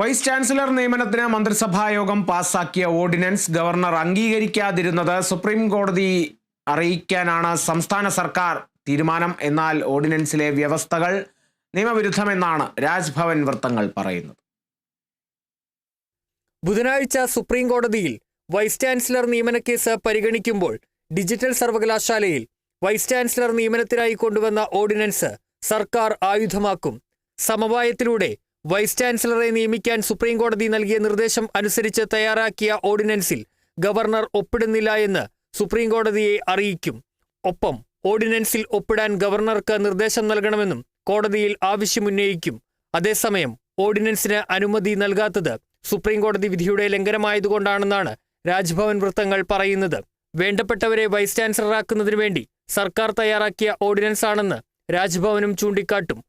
Vice chancellor നിയമനത്തിന് മന്ത്രിസഭായോഗം പാസാക്കിയ ഓർഡിനൻസ് ഗവർണർ അംഗീകരിക്കാതിരുന്നത് സുപ്രീം കോടതി അറിയിക്കാനാണ് സംസ്ഥാന സർക്കാർ തീരുമാനം. എന്നാൽ ഓർഡിനൻസിലെ വ്യവസ്ഥകൾ നിയമവിരുദ്ധമെന്നാണ് രാജ്ഭവൻ വൃത്തങ്ങൾ പറയുന്നത്. ബുധനാഴ്ച സുപ്രീം കോടതിയിൽ വൈസ് ചാൻസലർ നിയമന കേസ് പരിഗണിക്കുമ്പോൾ ഡിജിറ്റൽ സർവകലാശാലയിൽ വൈസ് ചാൻസലർ നിയമനത്തിനായി കൊണ്ടുവന്ന ഓർഡിനൻസ് സർക്കാർ ആയുധമാക്കും. സമവായത്തിലൂടെ വൈസ് ചാൻസലറെ നിയമിക്കാൻ സുപ്രീം കോടതി നൽകിയ നിർദ്ദേശം അനുസരിച്ച് തയ്യാറാക്കിയ ഓർഡിനൻസിൽ ഗവർണർ ഒപ്പിടുന്നില്ല എന്ന് സുപ്രീം കോടതിയെ അറിയിക്കും. ഒപ്പം ഓർഡിനൻസിൽ ഒപ്പിടാൻ ഗവർണർക്ക് നിർദ്ദേശം നൽകണമെന്നും കോടതിയിൽ ആവശ്യമുന്നയിക്കും. അതേസമയം ഓർഡിനൻസിന് അനുമതി നൽകാത്തത് സുപ്രീം കോടതി വിധിയുടെ ലംഘനമായതുകൊണ്ടാണെന്നാണ് രാജ്ഭവൻ വൃത്തങ്ങൾ പറയുന്നത്. വേണ്ടപ്പെട്ടവരെ വൈസ് ചാൻസലറാക്കുന്നതിനു വേണ്ടി സർക്കാർ തയ്യാറാക്കിയ ഓർഡിനൻസാണെന്ന് രാജ്ഭവനും ചൂണ്ടിക്കാട്ടും.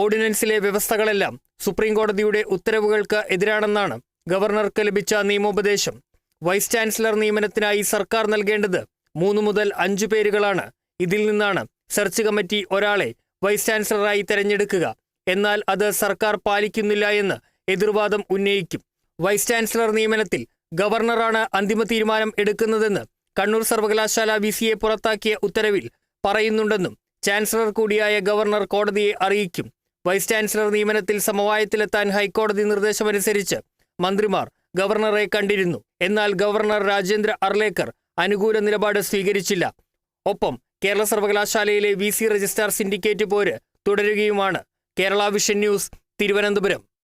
ഓർഡിനൻസിലെ വ്യവസ്ഥകളെല്ലാം സുപ്രീം കോടതിയുടെ ഉത്തരവുകൾക്ക് എതിരാണെന്നാണ് ഗവർണർക്ക് ലഭിച്ച നിയമോപദേശം. വൈസ് ചാൻസലർ നിയമനത്തിനായി സർക്കാർ നൽകേണ്ടത് മൂന്ന് മുതൽ അഞ്ചു പേരുകളാണ്. ഇതിൽ നിന്നാണ് സെർച്ച് കമ്മിറ്റി ഒരാളെ വൈസ് ചാൻസലറായി തെരഞ്ഞെടുക്കുക. എന്നാൽ അത് സർക്കാർ പാലിക്കുന്നില്ല എന്ന് എതിർവാദം ഉന്നയിക്കും. വൈസ് ചാൻസലർ നിയമനത്തിൽ ഗവർണറാണ് അന്തിമ തീരുമാനം എടുക്കുന്നതെന്ന് കണ്ണൂർ സർവകലാശാല വി സിയെ പുറത്താക്കിയ ഉത്തരവിൽ പറയുന്നുണ്ടെന്നും ചാൻസലർ കൂടിയായ ഗവർണർ കോടതിയെ അറിയിക്കും. വൈസ് ചാൻസലർ നിയമനത്തിൽ സമവായത്തിലെത്താൻ ഹൈക്കോടതി നിർദ്ദേശമനുസരിച്ച് മന്ത്രിമാർ ഗവർണറെ കണ്ടിരുന്നു. എന്നാൽ ഗവർണർ രാജേന്ദ്ര അർലേക്കർ അനുകൂല നിലപാട് സ്വീകരിച്ചില്ല. ഒപ്പം കേരള സർവകലാശാലയിലെ വി സി രജിസ്ട്രാർ സിൻഡിക്കേറ്റ് പോര് തുടരുകയുമാണ്. Kerala Vision News Thiruvananthapuram.